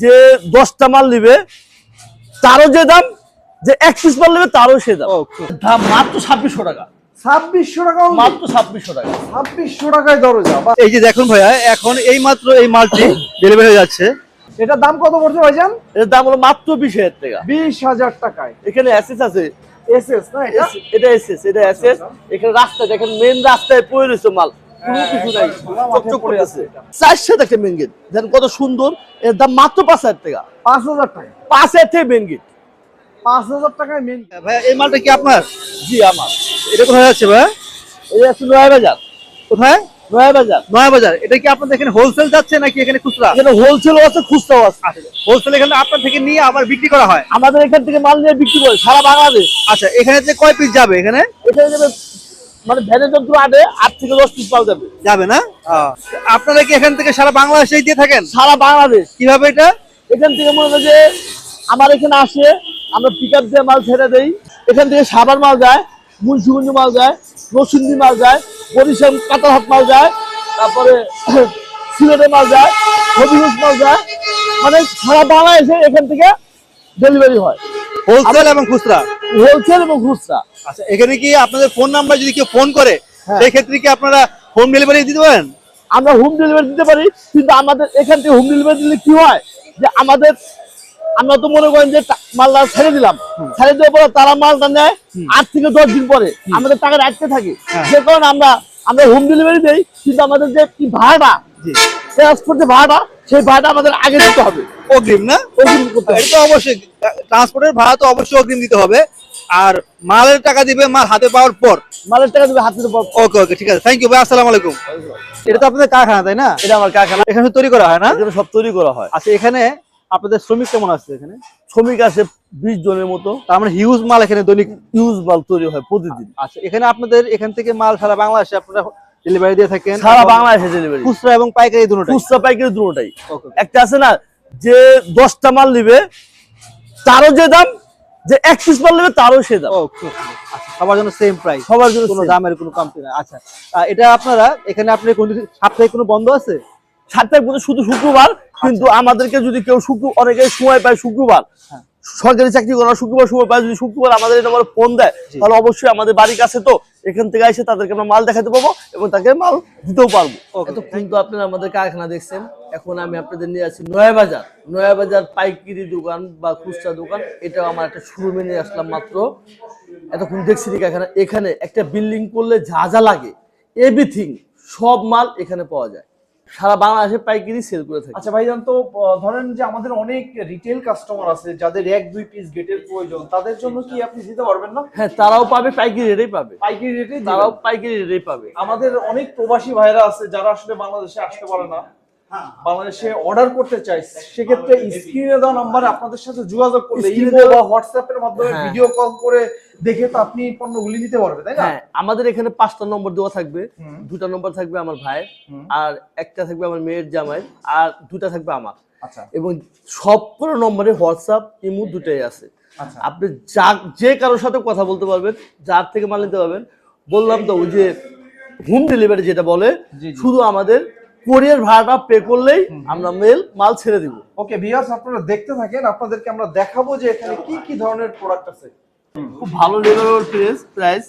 যে দশটা মাল নিবে তারও যে দাম যে এক পিস মাল নেবে তারও সে দাম। দাম মাত্র ছাব্বিশশো টাকা। ছাব্বিশশো টাকা মাত্র ছাব্বিশশো টাকা। ছাব্বিশশো টাকায় দরজা এই যে দেখুন ভাইয়া এখন এই মাত্র এই মালটি ডেলিভারি হয়ে যাচ্ছে। এটার দাম কত পড়ছে ভাইজান? এর দাম হলো মাত্র বিশ হাজার টাকা। বিশ হাজার টাকায়। এখানে অ্যাসেস আছে। না এটা? এটা এসএস এটা এসএস এখানে রাস্তা দেখেন মেন রাস্তায় পড়ে রয়েছে মাল। কোনো কিছু নাই। চকচক পড়ে আছে। চারশো টাকা মেন গেট দেখেন কত সুন্দর। এর দাম মাত্র পাঁচ হাজার টাকা। পাঁচ হাজার টাকা। পাঁচ হাজার টাকা মেন গেট পাঁচ হাজার টাকায় মেন ভাইয়া এই মালটা কি আপনার? জি আমার। এটা কোথায় যাচ্ছে ভাইয়া? এই আছে নয়া বাজার। কোথায়? নয়া বাজার। নয়া বাজার। এটা কি আপনাদের এখানে হোলসেল যাচ্ছে নাকি এখানে খুচরা? এখানে হোলসেলও আছে খুচরাও আছে। হোলসেল এখানে আপনার থেকে নিয়ে আবার বিক্রি করা হয়? আমাদের এখান থেকে মাল নিয়ে বিক্রি করে সারা বাংলাদেশ। আচ্ছা এখানে যে কয় পিস যাবে এখানে? এখানে যাবে মানে ভ্যানের যন্ত্র আটে আট থেকে দশ পিস পাওয়া যাবে। যাবে না? আপনারা কি এখান থেকে সারা বাংলাদেশে দিয়ে থাকেন? সারা বাংলাদেশ। কীভাবে এটা? এখান থেকে মনে হয় যে আমার এখানে আসে আমরা পিক আপ দিয়ে মাল ছেড়ে দেই। এখান থেকে সাবার মাল যায় মুন্সিগঞ্জ মাল যায় নসুন্দি মাল যায় বরিশাল কাতারহাট মাল যায় তারপরে সিলেটে মাল যায় হবিগঞ্জ মাল যায়। মানে সারা বাংলাদেশে এখান থেকে ডেলিভারি হয়। হোলসেল এবং খুচরা? হোলসেল এবং খুচরা। আচ্ছা এখানে কি আপনাদের ফোন নাম্বার যদি কেউ ফোন করে হ্যাঁ। সেই ক্ষেত্রে কি আপনারা হোম ডেলিভারি দিতে পারেন? আমরা হোম ডেলিভারি দিতে পারি কিন্তু আমাদের এখান থেকে হোম ডেলিভারি দিলে কি হয় যে আমাদের আমরা তো মনে করেন যে মালটা ছেড়ে দিলাম। ছেড়ে দেওয়ার পরে তারা মালটা নেয় আট থেকে দশ দিন পরে। আমাদের টাকা রাখতে থাকে। হ্যাঁ। যে কারণে আমরা আমরা হোম ডেলিভারি দেই কিন্তু আমাদের যে কি ভাড়াটা জি। ট্রান্সপোর্ট ভাড়াটা সেই ভাড়াটা আমাদের আগে দিতে হবে। অগ্রিম না? ওইগুলো করতে এটা অবশ্যই ট্রান্সপোর্টের ভাড়া তো অবশ্যই অগ্রিম দিতে হবে। আর মালের টাকা দিবে মাল হাতে পাওয়ার পর। মালের টাকা দেবে হাতে দেবো ওকে ওকে ঠিক আছে। থ্যাংক ইউ ভাই আসসালামু আলাইকুম। এটা তো আপনাদের কারখানা তাই না? এটা আমার কারখানা। এখানে তৈরি করা হয় না? এখানে সব তৈরি করা হয়। আচ্ছা এখানে আপনাদের শ্রমিক কেমন আছে এখানে? শ্রমিক আছে বিশ জনের মতো। তার মানে হিউজ মাল এখানে দৈনিক ইউজ মাল তৈরি হয় প্রতিদিন। আচ্ছা এখানে আপনাদের এখান থেকে মাল সারা বাংলাদেশে আপনারা ডেলিভারি দিয়ে থাকেন? সারা বাংলাদেশে ডেলিভারি খুচরা এবং পাইকারি দুটোটাই? খুচরা পাইকারি দুটোটাই। একটা আছে না যে দশটা মাল নিবে তারও যে দাম যে এক পিস মাল নেবে তারও সে দাম। ওকে আচ্ছা সবার জন্য সেম প্রাইস সবার জন্য কোনো দামের কোনো কমতি না আচ্ছা এটা আপনারা এখানে আপনি কোন সাপ্তাহিক কোনো বন্ধ আছে? সাতটায় মধ্যে শুধু শুক্রবার কিন্তু আমাদেরকে যদি কেউ শুক্র অনেকে সময় পায় শুক্রবার। হ্যাঁ। সরকারি চাকরি করা শুক্রবার সময় পায় যদি শুক্রবার আমাদের এটা আমার ফোন দেয় তাহলে অবশ্যই আমাদের বাড়ির কাছে তো এখান থেকে এসে তাদেরকে আমরা মাল দেখাতে পাবো এবং তাকে মাল দিতেও পারব। Okay, এতক্ষণ তো আপনারা আমাদের কারখানা দেখছেন। এখন আমি আপনাদের নিয়ে আসছি নয়া বাজার। নয়া বাজার পাইকারি দোকান বা খুচরা দোকান এটাও আমার একটা শোরুমে নিয়ে আসলাম মাত্র। এতক্ষণ দেখছি কারখানা এখানে একটা বিল্ডিং করলে যা যা লাগে এভরিথিং সব মাল এখানে পাওয়া যায়। সারা বাংলাদেশে পাইকারি সেল করে থাকে। আচ্ছা ভাইজান তো ধরেন যে আমাদের অনেক রিটেল কাস্টমার আছে যাদের এক দুই পিস গেটের প্রয়োজন তাদের জন্য কি আপনি দিতে পারবেন না? হ্যাঁ তারাও পাবে পাইকারি রেটেই পাবে। পাইকারি রেটে তারাও পাইকারি রেটেই পাবে। আমাদের অনেক প্রবাসী ভাইরা আছে যারা আসলে বাংলাদেশে আসতে পারে না। বাংলাদেশে অর্ডার করতে চাই সেক্ষেত্রে স্ক্রিনে দেওয়া নাম্বারে আপনাদের সাথে যোগাযোগ করলে Screen এ ইমো দেওয়া- বা হোয়াটসঅ্যাপের মাধ্যমে হ্যাঁ। ভিডিও কল করে দেখে তো আপনি পণ্যগুলি নিতে পারবেন তাই না? হ্যাঁ আমাদের এখানে পাঁচটা নম্বর দেওয়া থাকবে দুটা নম্বর থাকবে আমার ভাইয়ের আর একটা থাকবে আমার মেয়ের জামাই আর দুটা থাকবে আমার। আচ্ছা। এবং সবগুলো নম্বরে হোয়াটসঅ্যাপ ইমো দুটাই আছে। আচ্ছা। আপনি যা যে কারোর সাথে কথা বলতে পারবেন যার থেকে মাল নিতে পারবেন বললাম তো ওই যে হোম ডেলিভারি যেটা বলে। শুধু আমাদের কোরিয়ার ভাড়াটা পে করলেই আমরা মেল মাল ছেড়ে দিব। ওকে ভিউয়ার্স আপনারা দেখতে থাকেন আপনাদেরকে আমরা দেখাবো যে এখানে কি কি ধরনের প্রোডাক্ট আছে। খুব ভালো লেভেলের প্রাইস প্রাইস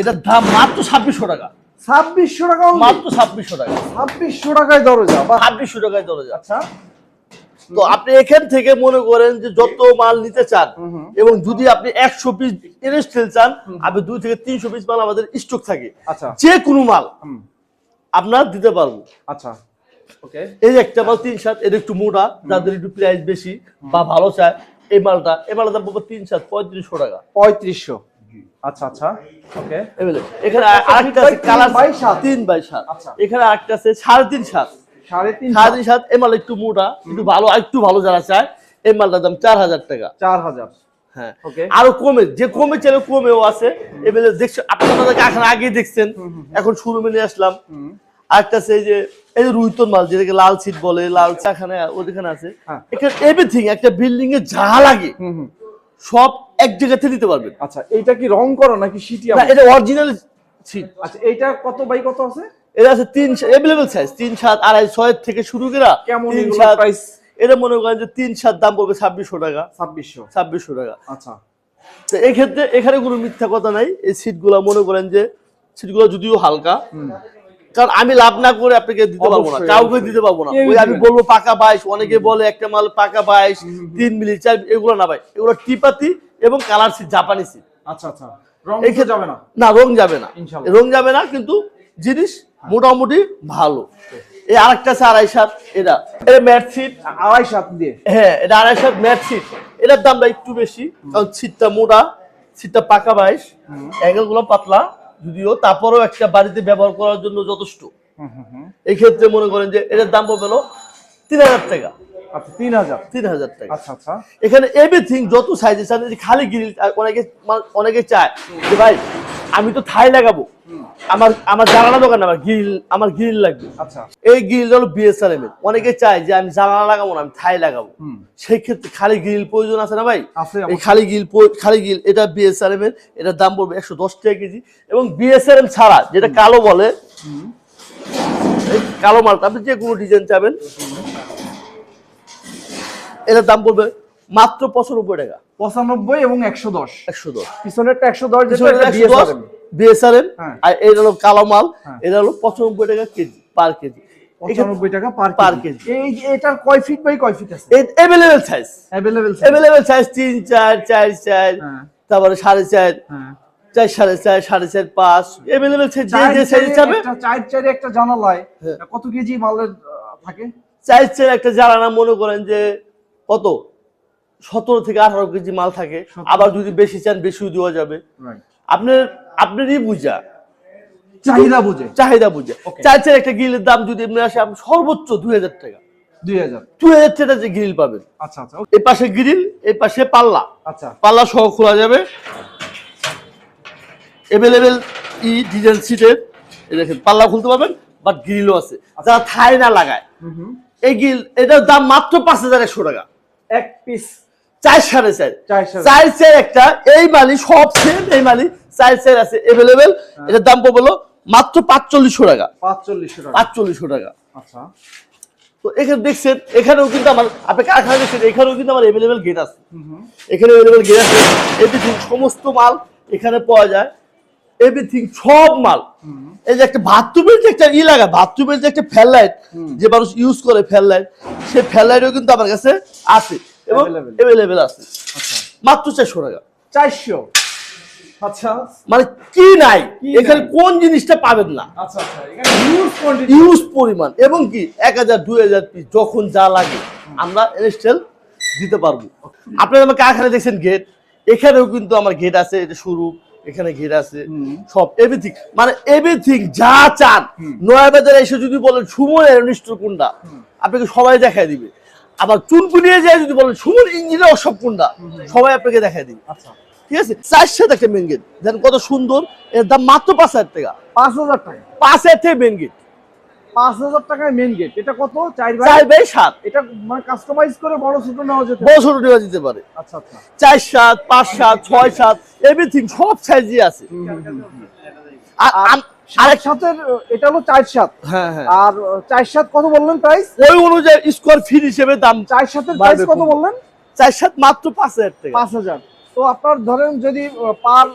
এটার দাম মাত্র ছাব্বিশশো টাকা। ছাব্বিশশো টাকা মাত্র ছাব্বিশশো টাকা। ছাব্বিশশো টাকায় দরজা বা ছাব্বিশশো টাকায় যায় আচ্ছা। তো আপনি এখান থেকে মনে করেন যে যত মাল নিতে চান এবং যদি আপনি একশো পিস ইনস্টেল চান আপনি দুই থেকে তিনশো পিস মাল আমাদের স্টক থাকে। আচ্ছা। যে কোনো মাল আপনার দিতে পারব। আচ্ছা। এই একটা মাল তিন সাত এটা একটু মোটা যাদের একটু প্রাইস বেশি বা ভালো চায়। এই মালটা এই মালটা দাম তিন সাত পঁয়ত্রিশশো টাকা। পঁয়ত্রিশশো। আচ্ছা আচ্ছা ওকে। এখানে আরেকটা আছে কালার বাই সাত। তিন বাই সাত। আচ্ছা। এখানে আরেকটা আছে সাড়ে তিন সাত। সাড়ে তিন সাড়ে তিন সাত এই মাল একটু মোটা একটু ভালো একটু ভালো যারা চায় এই মালটার দাম চার হাজার টাকা। চার হাজার। হ্যাঁ। ওকে। আরও কমে যে কমে চাইলে কমেও আছে। এবারে দেখছেন আপনারা এখন আগেই দেখছেন। এখন শুরু নিয়ে আসলাম। আরেকটা আছে এই যে এই রুইতন মাল যেটাকে লাল সিট বলে লাল চাখানে ওখানে আছে। হ্যাঁ। এখানে এভরিথিং একটা বিল্ডিং এ যা লাগে সব এক জায়গাতে নিতে পারবেন। আচ্ছা এইটা কি রং করা নাকি সিটি না এটা অরিজিনাল সিট আচ্ছা এইটা কত বাই কত আছে? এটা আছে তিন অ্যাভেলেবল সাইজ তিন সাত আড়াই ছয় থেকে শুরু করা কেমন প্রাইস এটা মনে করেন যে তিন সাত দাম পড়বে ছাব্বিশশো টাকা। ছাব্বিশশো। ছাব্বিশশো টাকা। আচ্ছা। তো এই ক্ষেত্রে এখানে কোনো মিথ্যা কথা নাই এই সিটগুলো মনে করেন যে সিটগুলো যদিও হালকা কারণ আমি লাভ না করে আপনাকে দিতে পারব না কাউকে দিতে পারব না। ওই আমি বলব পাকা বাইশ অনেকে বলে একটা মাল পাকা বাইশ তিন মিলি চার এগুলো না ভাই এগুলো টিপাতি এবং কালার সিট জাপানি সিট আচ্ছা আচ্ছা। রং যাবে না? না রং যাবে না। রং যাবে না কিন্তু জিনিস মোটামুটি ভালো। এই আরেকটা আছে আড়াই সাত এটা। এটা ম্যাট সিট আড়াই সাত দিয়ে? হ্যাঁ এটা আড়াই সাত ম্যাট সিট এটার দামটা একটু বেশি কারণ সিটটা মোটা সিটটা পাকা বাইশ অ্যাঙ্গেলগুলো পাতলা। যদিও তারপরেও একটা বাড়িতে ব্যবহার করার জন্য যথেষ্ট। এই ক্ষেত্রে মনে করেন যে এটার দাম হলো তিন হাজার টাকা। আচ্ছা তিন হাজার। তিন হাজার টাকা। আচ্ছা আচ্ছা। এখানে এভরিথিং যত সাইজ চান খালি গিরিল অনেকে মা- অনেকে চায় যে ভাই আমি তো থাই লাগাবো। আমার আমার জানালা দোকান আমার গ্রিল আমার গ্রিল লাগবে। আচ্ছা। এই গ্রিল হলো বিএসআরএম এর। অনেকে চায় যে আমি জানালা লাগাবো না আমি থাই লাগাবো। সেই ক্ষেত্রে খালি গ্রিল প্রয়োজন আছে না ভাই? এই খালি গ্রিল খালি গ্রিল এটা বিএসআরএম এর এটার দাম পড়বে একশো দশ টাকা কেজি। এবং বিএসআরএম ছাড়া যেটা কালো বলে কালো মালটা আপনি যে কোনো ডিজাইন চাবেন। এটার দাম পড়বে মাত্র পঁচানব্বই টাকা। পঁচানব্বই এবং একশো দশ। একশো দশ। পিছনেরটা একশো দশ বিএসআরএম হ্যাঁ। আর এটা হলো কালো মাল হ্যাঁ। এটা হলো পঁচানব্বই টাকা কেজি পার কেজি। টাকা পার কেজি। এই এটার কয় ফিট বাই কয় ফিট আছে? সাইজ সাইজ তিন চার চার চার হ্যাঁ। তারপরে সাড়ে চার হ্যাঁ। চার সাড়ে চার সাড়ে চার পাঁচ। এভেলেবেল সাইজ যে চার যে সাইজ চাবে। একটা- চার চারে একটা জানালায়। কত কেজি মালের থাকে? চার চার একটা মনে করেন যে কত? সতেরো থেকে আঠারো কেজি মাল থাকে। আবার যদি বেশি চান বেশিও দেওয়া যাবে। আপনার আপনারই বুঝা চাহিদা বুঝে। চাহিদা বুঝে। চার একটা গ্রিলের দাম যদি এমনি আসে আপনি সর্বোচ্চ দুই হাজার টাকা। দুই হাজার। দুই হাজার টাকা যে গ্রিল পাবেন। আচ্ছা আচ্ছা এই পাশে গ্রিল এই পাশে পাল্লা। আচ্ছা। পাল্লা সহ খোলা যাবে। এভেলেবেল ই ডিজাইন সিটের এই দেখেন পাল্লা খুলতে পারবেন বাট গ্রিলও আছে। যারা থাই না লাগায় এই গ্রিল এটার দাম মাত্র পাঁচ হাজার একশো টাকা। এক পিস চার সাড়ে চার। চার চার চার। একটা এই মালি সব সেম এই মালি চার আছে এভেলেবেল এটার দাম পড়বে হলো মাত্র পাঁচচল্লিশশো টাকা। পাঁচচল্লিশশো টাকা। পাঁচচল্লিশশো টাকা। আচ্ছা। তো এখানে দেখছেন এখানেও কিন্তু আমার আপনি কারখানা দেখছেন এখানেও কিন্তু আমার এভেলেবেল গেট আছে। এখানে এভেলেবেল গেট আছে। এভরিথিং সমস্ত মাল এখানে পাওয়া যায়। এভরিথিং সব মাল। এই যে একটা বাথরুমের যে একটা ই লাগা বাথরুমের যে একটা ফ্যান লাইট যে মানুষ ইউজ করে ফ্যান লাইট সেই ফ্যান লাইটও কিন্তু আমার কাছে আছে এবং. এভেলেবেল আছে। আচ্ছা। মাত্র চারশো টাকা। চারশো। আচ্ছা। মানে কি নাই? এখানে কোন জিনিসটা পাবেন না? আচ্ছা আচ্ছা এখানে হিউজ কোয়ান্টিটি ইউজ পরিমাণ। এবং কি পিস যখন যা লাগে আমরা দিতে পারব। আপনারা আমার কারখানা দেখছেন গেট এখানেও কিন্তু আমার গেট আছে এটা শুরু এখানে গেট আছে সব এভরিথিং মানে এভরিথিং যা চান। নয়া বাজারে এসে যদি বলেন সুমন অ্যারোনিস্টোর কোনটা আপনাকে সবাই দেখায় দিবে। আবার চুনকুনিয়ে যায় যদি বলেন সুমন ইঞ্জিনিয়ার সব কোনটা সবাই আপনাকে দেখায় দিবে। আচ্ছা। ঠিক আছে? চার সাথে একটা মেন গেট দেখেন কত সুন্দর। এর দাম মাত্র পাঁচ হাজার টাকা। পাঁচ হাজার টাকা। পাঁচ হাজার থেকে মেন গেট পাঁচ হাজার টাকায় মেন গেট এটা কত? চার বাই সাত। এটা মানে কাস্টমাইজ করে বড় ছোট নেওয়া যেতে বড় ছোট নেওয়া যেতে পারে। আচ্ছা আচ্ছা। চার সাত পাঁচ সাত ছয় সাত এভরিথিং সব সাইজই আছে। আর আরেক সাতের এটা হলো চার সাত। হ্যাঁ হ্যাঁ। আর চার সাত কত বললেন প্রাইস ওই অনুযায়ী স্কোয়ার ফিট হিসেবে দাম চার সাতের প্রাইস কত বললেন? চার সাত মাত্র পাঁচ হাজার টাকা। পাঁচ হাজার। তো আপনার ধরেন যদি পার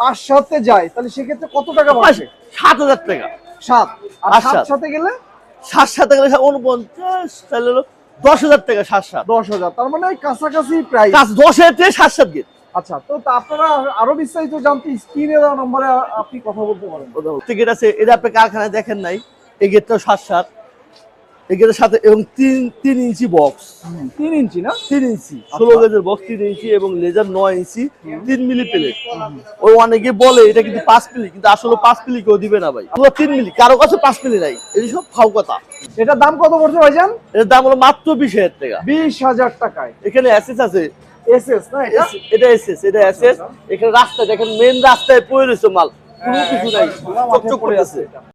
পাঁচ সাথে যায় তাহলে সেক্ষেত্রে কত টাকা বাড়বে? সাত হাজার টাকা। সাত। আর সাত। সাথে গেলে? সাত সাথে গেলে উনপঞ্চাশ তাহলে হলো দশ হাজার টাকা সাত সাত। দশ হাজার। তার মানে কাছাকাছি প্রায় দশ হাজার থেকে সাত সাত গেট আচ্ছা তো আপনারা আরও বিস্তারিত জানতে স্ক্রিনে দেওয়া নম্বরে আপনি কথা বলতে পারেন। গেট আছে এটা আপনি কারখানায় দেখেন নাই এই গেটটাও সাত সাত। এই গেটের সাথে এবং তিন তিন ইঞ্চি বক্স। তিন ইঞ্চি না? তিন ইঞ্চি। ষোলো গেজের বক্স তিন ইঞ্চি এবং লেজার নয় ইঞ্চি তিন মিলি প্লেট ওই অনেকে বলে এটা কিন্তু পাঁচ মিলি কিন্তু আসলে পাঁচ মিলি কেউ দিবে না ভাই। পুরো তিন মিলি কারও কাছে পাঁচ মিলি নাই। এই সব ফাও কথা। এটার দাম কত পড়ছে ভাইজান? এর দাম হলো মাত্র বিশ হাজার টাকা। বিশ হাজার টাকায়। এখানে অ্যাসেস আছে। এস এস না এটা? এসএস এটা এসএস। এখানে রাস্তা দেখেন মেন রাস্তায় পড়ে রয়েছে মাল। কোনো কিছু নাই। চকচক করে আছে।